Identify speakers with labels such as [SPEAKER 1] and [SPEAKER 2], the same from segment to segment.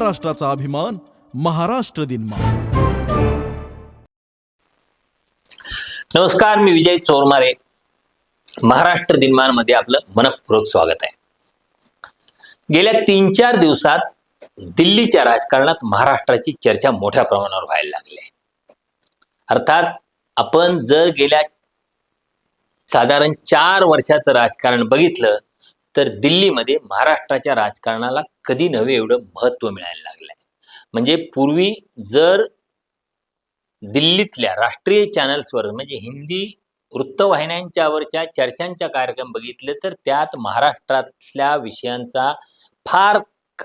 [SPEAKER 1] महाराष्ट्राचा अभिमान महाराष्ट्र दिन
[SPEAKER 2] नमस्कार मी विजय चोरमारे. महाराष्ट्र दिनमानमध्ये आपलं मनपूर्वक स्वागत आहे. गेल्या तीन चार दिवसात दिल्लीच्या राजकारणात महाराष्ट्राची चर्चा मोठ्या प्रमाणावर व्हायला लागली आहे. अर्थात आपण जर गेल्या साधारण चार वर्षाचं राजकारण बघितलं तर दिल्लीमध्ये महाराष्ट्राच्या राजकारणाला कधी नव्हे एवढं महत्त्व मिळायला लागलं आहे म्हणजे पूर्वी जर दिल्लीतल्या राष्ट्रीय चॅनल्सवर म्हणजे हिंदी वृत्तवाहिन्यांच्यावरच्या चर्चांच्या कार्यक्रम बघितले तर त्यात महाराष्ट्रातल्या विषयांचा फार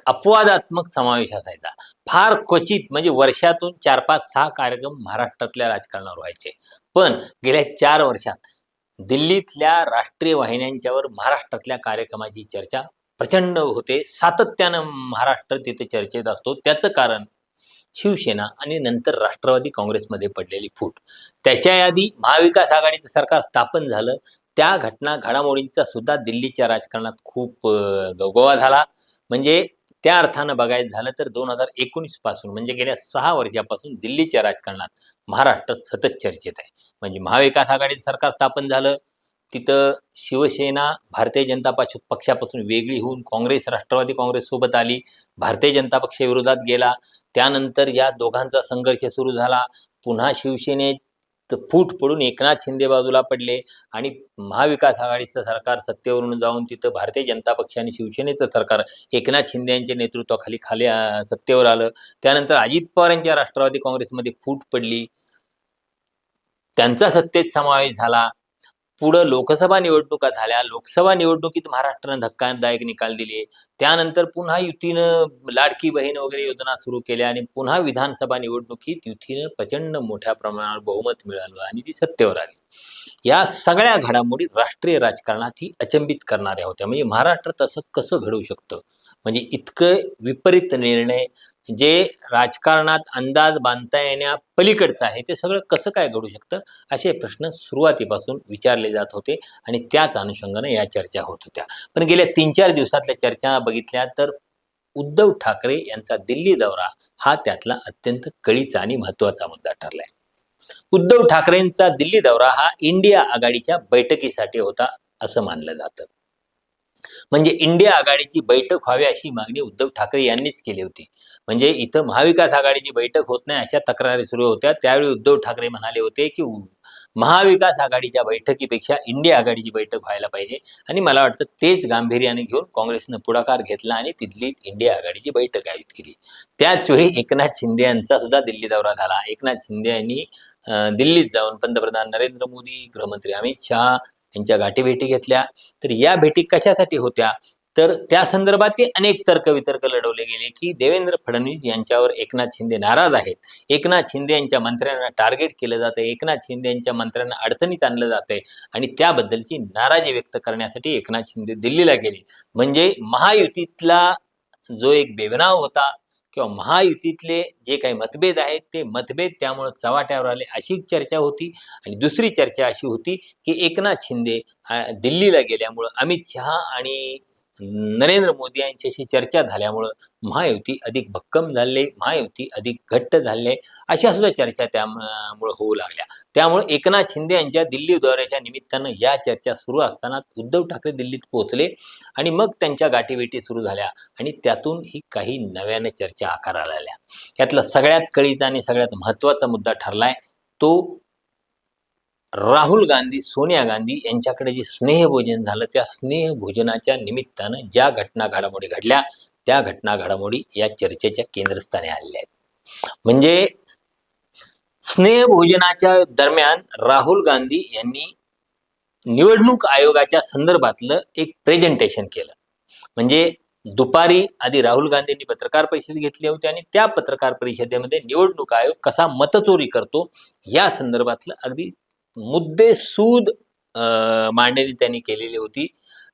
[SPEAKER 2] अपवादात्मक समावेश असायचा. फार क्वचित म्हणजे वर्षातून चार पाच सहा कार्यक्रम महाराष्ट्रातल्या राजकारणावर व्हायचे. पण गेल्या चार वर्षात दिल्लीतल्या राष्ट्रीय वाहिन्यांच्यावर महाराष्ट्रातल्या कार्यक्रमाची चर्चा प्रचंड होते. सातत्यानं महाराष्ट्र तिथे चर्चेत असतो. त्याचं कारण शिवसेना आणि नंतर राष्ट्रवादी काँग्रेसमध्ये पडलेली फूट. त्याच्या आधी महाविकास आघाडीचं सरकार स्थापन झालं. त्या घटना घडामोडींचा सुद्धा दिल्लीच्या राजकारणात खूप गवगवा झाला. म्हणजे त्या अर्थानं बघायचं झालं तर दोन हजार एकोणीसपासून म्हणजे गेल्या सहा वर्षापासून दिल्लीच्या राजकारणात महाराष्ट्र सतत चर्चेत आहे. म्हणजे महाविकास आघाडीचं सरकार स्थापन झालं तिथं शिवसेना भारतीय जनता पक्ष पक्षापासून वेगळी होऊन काँग्रेस राष्ट्रवादी काँग्रेस सोबत आली भारतीय जनता पक्षाविरोधात गेला. त्यानंतर या दोघांचा संघर्ष सुरू झाला. पुन्हा शिवसेनेत फूट पडून एकनाथ शिंदे बाजूला पडले आणि महाविकास आघाडीचं सरकार सत्तेवरून जाऊन तिथं भारतीय जनता पक्ष आणि शिवसेनेचं सरकार एकनाथ शिंदे यांच्या नेतृत्वाखाली खाली सत्तेवर आलं. त्यानंतर अजित पवार यांच्या राष्ट्रवादी काँग्रेसमध्ये फूट पडली. त्यांचा सत्तेत समावेश झाला. पुढं लोकसभा निवडणुका झाल्या लोकसभा निवडणुकीत महाराष्ट्रानं धक्कादायक निकाल दिले. त्यानंतर पुन्हा युतीनं लाडकी बहीण वगैरे योजना सुरू केल्या आणि पुन्हा विधानसभा निवडणुकीत युतीनं प्रचंड मोठ्या प्रमाणावर बहुमत मिळालं आणि ती सत्तेवर आली. या सगळ्या घडामोडी राष्ट्रीय राजकारणात ही अचंबित करणाऱ्या होत्या. म्हणजे महाराष्ट्रात असं कसं घडवू शकतं? म्हणजे इतकं विपरीत निर्णय जे राजकारणात अंदाज बांधता येण्या पलीकडचं आहे ते सगळं कसं काय घडू शकतं? असे प्रश्न सुरुवातीपासून विचारले जात होते आणि त्याच अनुषंगाने या चर्चा होत होत्या. पण गेल्या तीन चार दिवसातल्या चर्चा बघितल्या तर उद्धव ठाकरे यांचा दिल्ली दौरा हा त्यातला अत्यंत कळीचा आणि महत्त्वाचा मुद्दा ठरलाय. उद्धव ठाकरेंचा दिल्ली दौरा हा इंडिया आघाडीच्या बैठकीसाठी होता असं मानलं जातं. म्हणजे इंडिया आघाडीची बैठक व्हावी अशी मागणी उद्धव ठाकरे यांनीच केली होती. म्हणजे इथं महाविकास आघाडीची बैठक होत नाही अशा तक्रारी सुरू होत्या. त्यावेळी उद्धव ठाकरे म्हणाले होते की महाविकास आघाडीच्या बैठकीपेक्षा इंडिया आघाडीची बैठक व्हायला पाहिजे. आणि मला वाटतं तेच गांभीर्याने घेऊन काँग्रेसनं पुढाकार घेतला आणि तिथली इंडिया आघाडीची बैठक आयोजित केली. त्याचवेळी एकनाथ शिंदे यांचा सुद्धा दिल्ली दौरा झाला. एकनाथ शिंदे यांनी दिल्लीत जाऊन पंतप्रधान नरेंद्र मोदी गृहमंत्री अमित शहा यांच्या गाठीभेटी घेतल्या. तर या भेटी कशासाठी होत्या? तर त्या संदर्भात अनेक तर्कवितर्क लढवले गेले की देवेंद्र फडणवीस यांच्यावर एकनाथ शिंदे नाराज आहेत. एकनाथ शिंदे यांच्या मंत्र्यांना टार्गेट केलं जातं एकनाथ शिंदे यांच्या मंत्र्यांना अडचणीत आणलं जातंय. आणि त्याबद्दलची नाराजी व्यक्त करण्यासाठी एकनाथ शिंदे दिल्लीला गेले. म्हणजे महायुतीतला जो एक बेबनाव होता किंवा महायुतीतले जे काही मतभेद आहेत ते मतभेद त्यामुळे चव्हाट्यावर आले अशी चर्चा होती. आणि दुसरी चर्चा अशी होती की एकनाथ शिंदे दिल्लीला गेल्यामुळं अमित शहा आणि नरेंद्र मोदी यांच्याशी चर्चा झाल्यामुळं महायुती अधिक भक्कम झाले महायुती अधिक घट्ट झाले अशा सुद्धा चर्चा त्यामुळं होऊ लागल्या. त्यामुळे एकनाथ शिंदे यांच्या दिल्ली दौऱ्याच्या निमित्तानं या चर्चा सुरू असताना उद्धव ठाकरे दिल्लीत पोहोचले आणि मग त्यांच्या गाठीभेटी सुरू झाल्या आणि त्यातून ही काही नव्याने चर्चा आकाराला आल्या. यातला सगळ्यात कळीचा आणि सगळ्यात महत्त्वाचा मुद्दा ठरलाय तो राहुल गांधी सोनिया गांधी यांच्याकडे जे स्नेहभोजन झालं त्या स्नेहभोजनाच्या निमित्तानं ज्या घटना घडामोडी घडल्या त्या घटना घडामोडी या चर्चेच्या केंद्रस्थानी आलेल्या आहेत. म्हणजे स्नेहभोजनाच्या दरम्यान राहुल गांधी यांनी निवडणूक आयोगाच्या संदर्भातलं एक प्रेझेंटेशन केलं. म्हणजे दुपारी आधी राहुल गांधींनी पत्रकार परिषद घेतली होती आणि त्या पत्रकार परिषदेमध्ये निवडणूक आयोग कसा मतचोरी करतो या संदर्भातलं अगदी मुद्देसूद अं, मांडणी त्यांनी केलेली होती.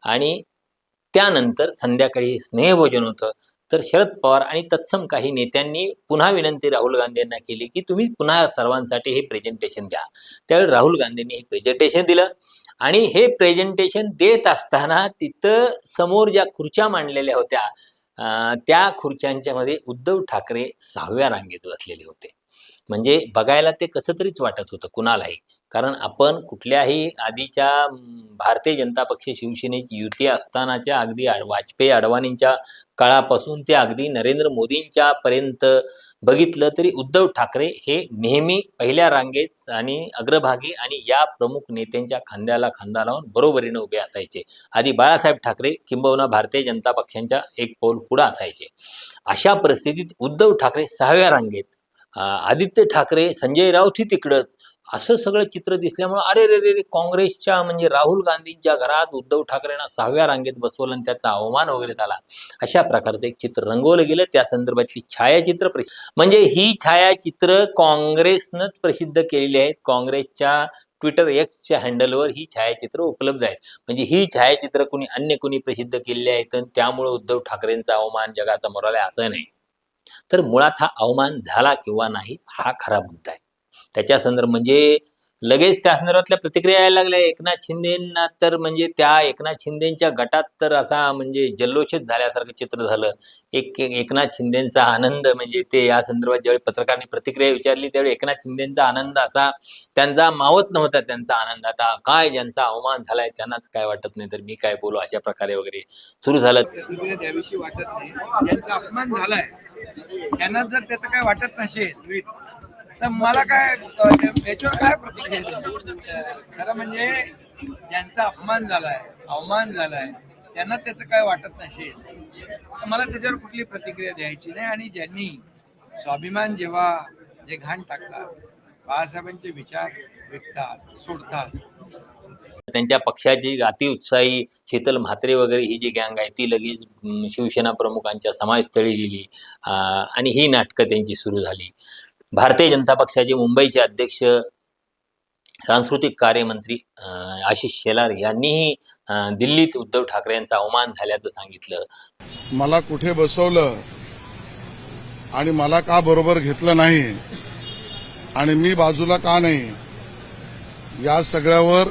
[SPEAKER 2] आणि त्यानंतर संध्याकाळी स्नेहभोजन होतं. तर शरद पवार आणि तत्सम काही नेत्यांनी पुन्हा विनंती राहुल गांधी यांना केली की तुम्ही पुन्हा सर्वांसाठी हे प्रेझेंटेशन द्या त्यावेळी राहुल गांधींनी हे प्रेझेंटेशन दिलं. आणि हे प्रेझेंटेशन देत असताना तिथं समोर ज्या खुर्च्या मांडलेल्या होत्या त्या खुर्च्यांच्या मध्ये उद्धव ठाकरे सहाव्या रांगेत बसलेले होते. म्हणजे बघायला ते कसं तरीच वाटत होतं कुणालाही. कारण आपण कुठल्याही आधीच्या भारतीय जनता पक्ष शिवसेनेची युती असतानाच्या अगदी वाजपेयी अडवाणींच्या काळापासून ते अगदी नरेंद्र मोदींच्या पर्यंत बघितलं तरी उद्धव ठाकरे हे नेहमी पहिल्या रांगेत आणि अग्रभागी आणि या प्रमुख नेत्यांच्या खांद्याला खांदा लावून बरोबरीने उभे असायचे. आधी बाळासाहेब ठाकरे किंबहुना भारतीय जनता पक्षांच्या एक पाऊल पुढे असायचे. अशा परिस्थितीत उद्धव ठाकरे सहाव्या रांगेत आदित्य ठाकरे संजय राऊतही तिकडंच असं सगळं चित्र दिसल्यामुळे अरे रे रे रे काँग्रेसच्या म्हणजे राहुल गांधींच्या घरात उद्धव ठाकरेंना सहाव्या रांगेत बसवलं आणि त्याचा अवमान वगैरे झाला. अशा प्रकारचं एक चित्र रंगवलं गेलं. त्या संदर्भातली छायाचित्र प्रसि- म्हणजे ही छायाचित्र काँग्रेसनंच प्रसिद्ध केलेली आहेत. काँग्रेसच्या ट्विटर एक्सच्या हँडलवर ही छायाचित्र उपलब्ध आहेत. म्हणजे ही छायाचित्र कुणी अन्य कुणी प्रसिद्ध केलेली आहेत आणि त्यामुळे उद्धव ठाकरेंचा अवमान जगासमोर आला असं नाही. तर मुळात हा अवमान झाला किंवा नाही हा खरा मुद्दा आहे. त्याच्या संदर्भ म्हणजे लगेच त्या संदर्भातल्या प्रतिक्रिया यायला लागल्या. एकनाथ शिंदेना तर म्हणजे त्या एकनाथ शिंदेच्या गटात तर असा म्हणजे जल्लोषित झाल्यासारखं चित्र झालं. एक एकनाथ शिंदेचा आनंद म्हणजे ते या संदर्भात ज्यावेळी पत्रकारांनी प्रतिक्रिया विचारली त्यावेळी एकनाथ शिंदेचा आनंद असा त्यांचा मावत नव्हता त्यांचा आनंद. आता काय ज्यांचा अवमान झालाय त्यांनाच काय वाटत नाही. तर मी काय बोलू अशा प्रकारे वगैरे सुरू झालं.
[SPEAKER 3] त्याविषयी वाटत नाही ज्यांचा अपमान झालाय त्यांना जर त्याचं काय वाटत नसेल तर मला काय याच्यावर काय प्रतिक्रिया खरं म्हणजे ज्यांचा अपमान झालाय अवमान झालाय त्यांना त्याचं काय वाटत नसेल तर मला त्याच्यावर कुठली प्रतिक्रिया द्यायची नाही. आणि ज्यांनी स्वाभिमान जेव्हा जे घाण टाकतात बाळासाहेबांचे विचार विकतात सोडतात.
[SPEAKER 2] त्यांच्या पक्षाची अतिउत्साही शीतल म्हात्रे वगैरे ही जी गँग आहे ती लगेच शिवसेना प्रमुखांच्या समाजस्थळी गेली. आणि ही नाटकं त्यांची सुरू झाली. भारतीय जनता पक्षाचे मुंबईचे अध्यक्ष सांस्कृतिक कार्यमंत्री आशिष शेलार यांनीही दिल्लीत उद्धव ठाकरे यांचा अवमान झाल्याचं सांगितलं.
[SPEAKER 4] मला कुठे बसवलं आणि मला का बरोबर घेतलं नाही आणि मी बाजूला का नाही या सगळ्यावर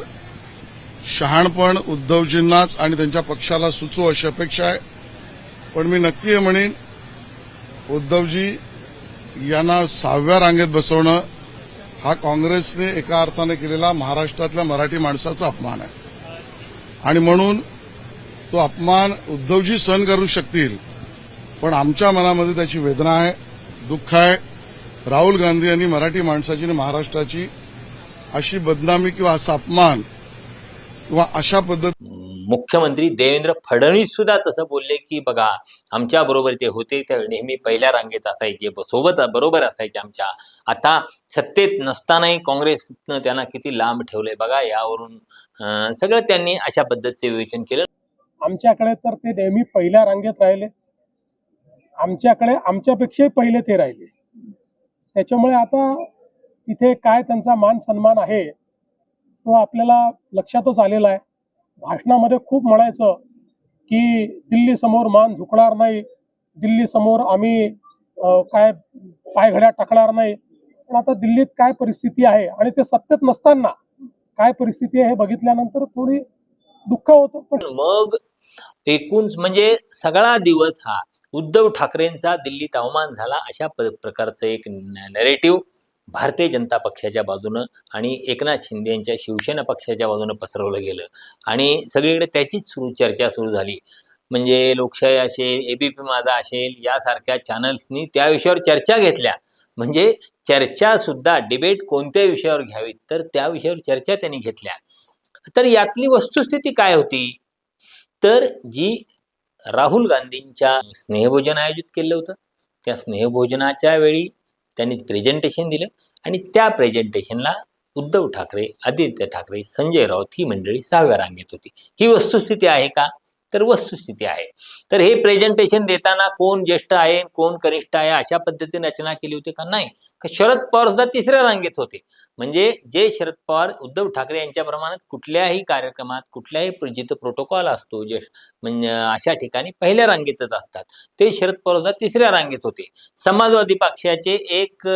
[SPEAKER 4] शहाणपण उद्धवजींनाच आणि त्यांच्या पक्षाला सुचू अशी अपेक्षा आहे. पण मी नक्की म्हणेन उद्धवजी यांना सहाव्या रांगेत बसवणं हा काँग्रेसने एका अर्थाने केलेला महाराष्ट्रातल्या मराठी माणसाचा अपमान आहे. आणि म्हणून तो अपमान उद्धवजी सहन करू शकतील पण आमच्या मनामध्ये त्याची वेदना आहे दुःख आहे. राहुल गांधी यांनी मराठी माणसाची आणि महाराष्ट्राची अशी बदनामी किंवा असा अपमान किंवा अशा पद्धती
[SPEAKER 2] मुख्यमंत्री देवेंद्र फडणवीस सुद्धा तसं बोलले की बघा आमच्या बरोबर ते होते ते नेहमी पहिल्या रांगेत असायचे सोबत बरोबर असायचे आमच्या. आता सत्तेत नसतानाही काँग्रेसनं त्यांना किती लांब ठेवलंय बघा यावरून सगळं त्यांनी अशा पद्धतीचे विवेचन केलं.
[SPEAKER 5] आमच्याकडे तर ते नेहमी पहिल्या रांगेत राहिले. आमच्याकडे आमच्यापेक्षाही पहिले ते राहिले. त्याच्यामुळे आता तिथे काय त्यांचा मान सन्मान आहे तो आपल्याला लक्षातच आलेला आहे. भाषणामध्ये खूप म्हणायचं की दिल्ली समोर मान झुकणार नाही दिल्ली समोर आम्ही काय पायघड्या टाकणार नाही. पण आता दिल्लीत काय परिस्थिती आहे आणि ते सत्तेत नसताना काय परिस्थिती आहे हे बघितल्यानंतर थोडी दुःख होतं. पण
[SPEAKER 2] मग एकूण म्हणजे सगळा दिवस हा उद्धव ठाकरेंचा दिल्लीत अवमान झाला अशा प्र- प्रकारचं एक नरेटिव्ह भारतीय जनता पक्षाच्या बाजूनं आणि एकनाथ शिंदे यांच्या शिवसेना पक्षाच्या बाजूनं पसरवलं गेलं. आणि सगळीकडे त्याचीच सुरू चर्चा सुरू झाली. म्हणजे लोकशाही असेल एबीपी माझा असेल यासारख्या चॅनल्सनी त्या विषयावर चर्चा घेतल्या. म्हणजे चर्चा सुद्धा डिबेट कोणत्या विषयावर घ्यावीत तर त्या विषयावर चर्चा त्यांनी घेतल्या. तर यातली वस्तुस्थिती काय होती? तर जी राहुल गांधींच्या स्नेहभोजन आयोजित केलं होतं. त्या स्नेहभोजनाच्या वेळी त्यांनी प्रेझेंटेशन दिलं आणि त्या प्रेझेंटेशनला उद्धव ठाकरे आदित्य ठाकरे संजय राऊत ही मंडळी सहाव्या रांगेत होती. ही वस्तुस्थिती आहे का? तर वस्तुस्थिती आहे. तर हे प्रेझेंटेशन देताना कोण ज्येष्ठ आहे कोण कनिष्ठ आहे अशा पद्धतीने रचना केली होती का नाही? शरद पवार सुद्धा तिसऱ्या रांगेत होते. म्हणजे जे शरद पवार उद्धव ठाकरे यांच्या प्रमाणात कुठल्याही कार्यक्रमात कुठल्याही जिथं प्रोटोकॉल असतो जे म्हणजे अशा ठिकाणी पहिल्या रांगेतच असतात. ते शरद पवार सुद्धा तिसऱ्या रांगेत होते. समाजवादी पक्षाचे एक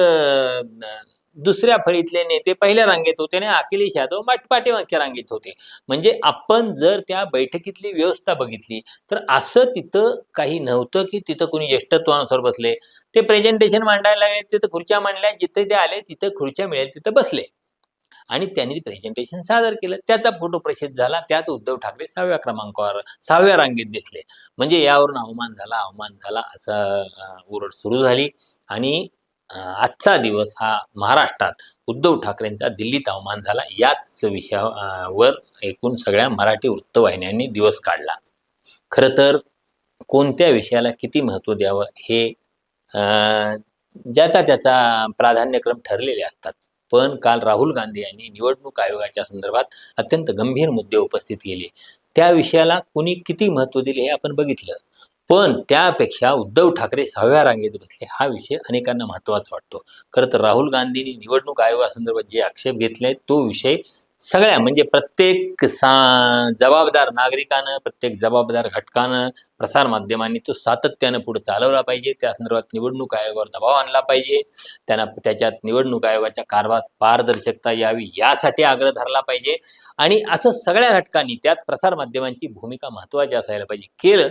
[SPEAKER 2] दुसऱ्या फळीतले नेते पहिल्या रांगेत होते आणि अखिलेश यादव माट- पाठीमागच्या रांगेत होते. म्हणजे आपण जर त्या बैठकीतली व्यवस्था बघितली तर असं तिथं काही नव्हतं की तिथं कोणी ज्येष्ठत्वानुसार बसले. ते प्रेझेंटेशन मांडायला लागले तिथं खुर्च्या मांडल्या जिथे ते आले तिथं खुर्च्या मिळेल तिथं बसले. आणि त्यांनी प्रेझेंटेशन सादर केलं. त्याचा फोटो प्रसिद्ध झाला. त्यात उद्धव ठाकरे सहाव्या क्रमांकावर सहाव्या रांगेत दिसले. म्हणजे यावरून अवमान झाला अवमान झाला असं उरड ओरड सुरू झाली. आणि आजचा दिवस हा महाराष्ट्रात उद्धव ठाकरेंचा दिल्लीत अवमान झाला. याच विषयावर एकूण सगळ्या मराठी वृत्तवाहिन्यांनी दिवस काढला. खरं तर कोणत्या विषयाला किती महत्त्व द्यावं हे ज्याचा त्याचा प्राधान्यक्रम ठरलेले असतात. पण काल राहुल गांधी यांनी निवडणूक आयोगाच्या संदर्भात अत्यंत गंभीर मुद्दे उपस्थित केले. त्या विषयाला कुणी किती महत्त्व दिले हे आपण बघितलं. पण त्यापेक्षा उद्धव ठाकरे सहाव्या रांगेत बसले. हा विषय अनेकांना महत्त्वाचा वाटतो. खरं तर राहुल गांधींनी निवडणूक आयोगासंदर्भात जे आक्षेप घेतले तो विषय सगळ्या म्हणजे प्रत्येक सा जबाबदार नागरिकानं प्रत्येक जबाबदार घटकानं प्रसारमाध्यमांनी तो सातत्यानं पुढे चालवला पाहिजे. त्या संदर्भात निवडणूक आयोगावर दबाव आणला पाहिजे. त्यांना त्याच्यात निवडणूक आयोगाच्या कारभारात पारदर्शकता यावी यासाठी आग्रह धरला पाहिजे. आणि असं सगळ्या घटकांनी त्यात प्रसारमाध्यमांची भूमिका महत्त्वाची असायला पाहिजे. केलं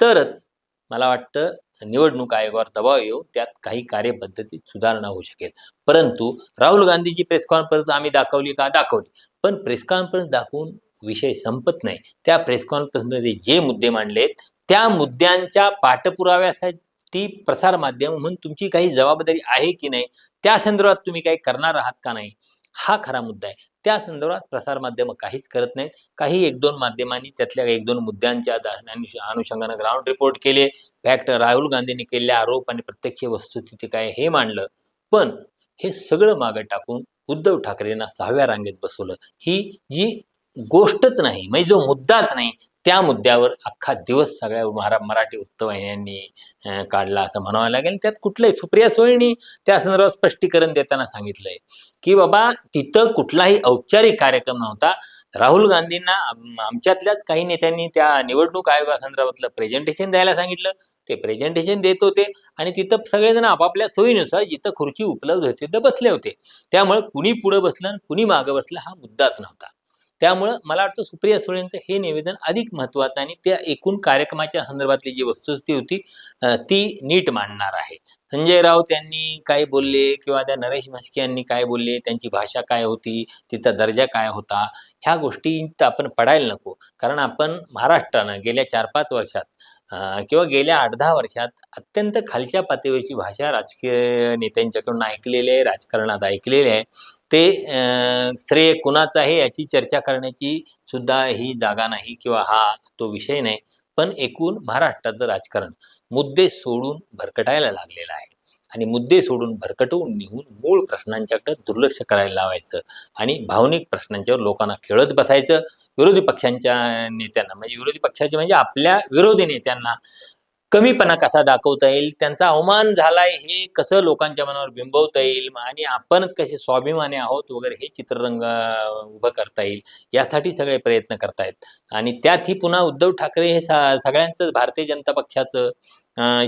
[SPEAKER 2] तरच मला वाटतं निवडणूक आयोगावर दबाव येऊ त्यात काही कार्यपद्धतीत सुधारणा होऊ शकेल. परंतु राहुल गांधीची प्रेस कॉन्फरन्स आम्ही दाखवली का? दाखवली. पण प्रेस कॉन्फरन्स दाखवून विषय संपत नाही. त्या प्रेस कॉन्फरन्समध्ये जे मुद्दे मांडलेत त्या मुद्द्यांच्या पाठपुराव्यासाठी प्रसार माध्यम म्हणून तुमची काही जबाबदारी आहे की नाही? त्या संदर्भात तुम्ही काही करणार आहात का नाही? हा खरा मुद्दा आहे. त्या संदर्भात प्रसारमाध्यमं काहीच करत नाहीत. काही एक दोन माध्यमांनी त्यातल्या एक दोन मुद्द्यांच्या अनुष- अनुषंगानं ग्राउंड रिपोर्ट केले. फॅक्ट राहुल गांधींनी केलेले आरोप आणि प्रत्यक्ष वस्तुस्थिती काय हे मांडलं. पण हे सगळं मागं टाकून उद्धव ठाकरेंना सहाव्या रांगेत बसवलं. ही जी गोष्टच नाही. म्हणजे जो मुद्दाच नाही त्या मुद्द्यावर अख्खा दिवस सगळ्या महारा मराठी वृत्तवाहिन्यांनी काढला असं म्हणावं लागेल. त्यात कुठलंही सुप्रिया सोयीनी त्या संदर्भात स्पष्टीकरण देताना सांगितलंय की बाबा तिथं कुठलाही औपचारिक कार्यक्रम नव्हता. राहुल गांधींना आमच्यातल्याच काही नेत्यांनी त्या निवडणूक आयोगासंदर्भातलं प्रेझेंटेशन द्यायला सांगितलं. ते प्रेझेंटेशन देत होते आणि तिथं सगळेजण आपापल्या सोयीनुसार जिथं खुर्ची उपलब्ध होती तिथं बसले होते. त्यामुळे कुणी पुढं बसलं आणि कुणी मागं बसलं हा मुद्दाच नव्हता. त्यामुळं मला वाटतं सुप्रिया सुळेंचं हे निवेदन अधिक महत्वाचं आणि त्या एकूण कार्यक्रमाच्या संदर्भातली जी वस्तुस्थिती होती ती नीट मांडणार आहे. संजय राऊत यांनी काय बोलले किंवा त्या नरेश म्हस्के यांनी काय बोलले त्यांची भाषा काय होती तिचा दर्जा काय होता ह्या गोष्टी आपण पडायला नको. कारण आपण महाराष्ट्रानं गेल्या चार पाच वर्षात किंवा गेल्या आठ दहा वर्षात अत्यंत खालच्या पातळीवरची भाषा राजकीय नेत्यांच्याकडून ऐकलेली आहे राजकारणात ऐकलेली आहे. ते श्रेय कुणाचं आहे याची चर्चा करण्याची सुद्धा ही जागा नाही किंवा हा तो विषय नाही. पण एकूण महाराष्ट्राचं राजकारण मुद्दे सोडून भरकटायला लागलेलं आहे. आणि मुद्दे सोडून भरकटवून निघून मूळ प्रश्नांच्याकडे दुर्लक्ष करायला लावायचं आणि भावनिक प्रश्नांच्यावर लोकांना खेळत बसायचं. विरोधी पक्षांच्या नेत्यांना म्हणजे विरोधी पक्षाचे म्हणजे आपल्या विरोधी नेत्यांना कमीपणा कसा दाखवता येईल त्यांचा अवमान झालाय हे कसं लोकांच्या मनावर बिंबवता येईल आणि आपणच कसे स्वाभिमानी आहोत वगैरे हे चित्ररंग उभं करता येईल यासाठी सगळे प्रयत्न करतायत. आणि त्यातही पुन्हा उद्धव ठाकरे हे सगळ्यांचंच सगळ्यांचं भारतीय जनता पक्षाचं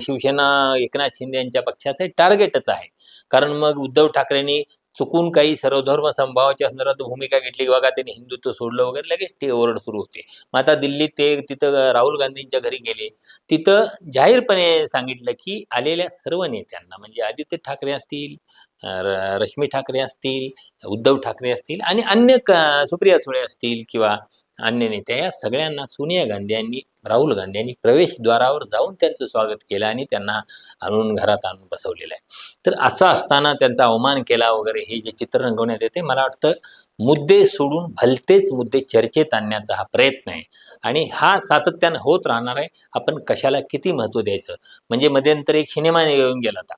[SPEAKER 2] शिवसेना एकनाथ शिंदे यांच्या पक्षाचं हे टार्गेटच आहे. कारण मग उद्धव ठाकरेंनी चुकून काही सर्वधर्म संभावाच्या संदर्भात भूमिका घेतली की बघा त्यांनी हिंदुत्व सोडलं वगैरे लगेच ते ओरड सुरू होते. मग आता दिल्लीत ते तिथं राहुल गांधींच्या घरी गेले. तिथं जाहीरपणे सांगितलं की आलेल्या सर्व नेत्यांना म्हणजे आदित्य ठाकरे असतील र- रश्मी ठाकरे असतील उद्धव ठाकरे असतील आणि अन्य क- सुप्रिया सुळे असतील किंवा अन्य नेत्या या सगळ्यांना सोनिया गांधी यांनी राहुल गांधी यांनी प्रवेशद्वारावर जाऊन त्यांचं स्वागत केलं आणि त्यांना आणून घरात आणून बसवलेलं आहे. तर असं असताना त्यांचा अवमान केला वगैरे हे जे चित्र रंगवण्यात येते मला वाटतं मुद्दे सोडून भलतेच मुद्दे चर्चेत आणण्याचा हा प्रयत्न आहे. आणि हा सातत्यानं होत राहणार आहे. आपण कशाला किती महत्त्व द्यायचं? म्हणजे मध्यंतरी एक सिनेमा येऊन गेला होता.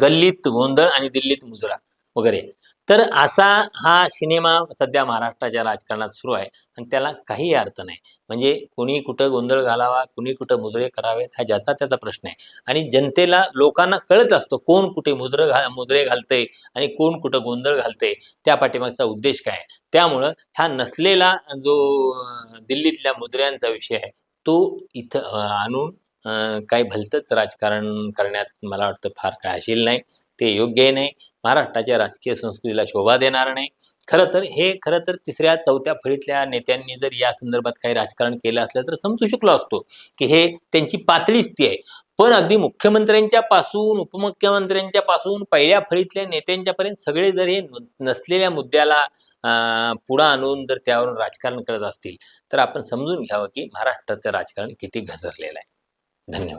[SPEAKER 2] गल्लीत गोंधळ आणि दिल्लीत मुजरा. वगैरे. तर असा हा सिनेमा सध्या महाराष्ट्राच्या राजकारणात सुरू आहे आणि त्याला काही अर्थ नाही. म्हणजे कुणी कुठं गोंधळ घालावा कुणी कुठं मुजरे करावेत हा ज्याचा त्याचा प्रश्न आहे. आणि जनतेला लोकांना कळत असतो कोण कुठे मुद्र घा मुद्रे घालते आणि कोण कुठं गोंधळ घालते त्या पाठीमागचा उद्देश काय त्यामुळं हा नसलेला जो दिल्लीतल्या मुद्र्यांचा विषय आहे तो इथं आणून काही भलतंच राजकारण करण्यात मला वाटतं फार काय असेल नाही. ते योग्य नाही. महाराष्ट्राच्या राजकीय संस्कृतीला शोभा देणार नाही. खरं तर हे खरं तर तिसऱ्या चौथ्या फळीतल्या नेत्यांनी जर या संदर्भात काही राजकारण केलं असलं तर समजू शकलो असतो की हे त्यांची पातळीच ती आहे. पण अगदी मुख्यमंत्र्यांच्या पासून उपमुख्यमंत्र्यांच्या पासून पहिल्या फळीतल्या नेत्यांच्या पर्यंत सगळे जर हे नसलेल्या मुद्द्याला पुढं आणून जर त्यावरून राजकारण करत असतील तर आपण समजून घ्यावं की महाराष्ट्राचं राजकारण किती घसरलेलं आहे. धन्यवाद.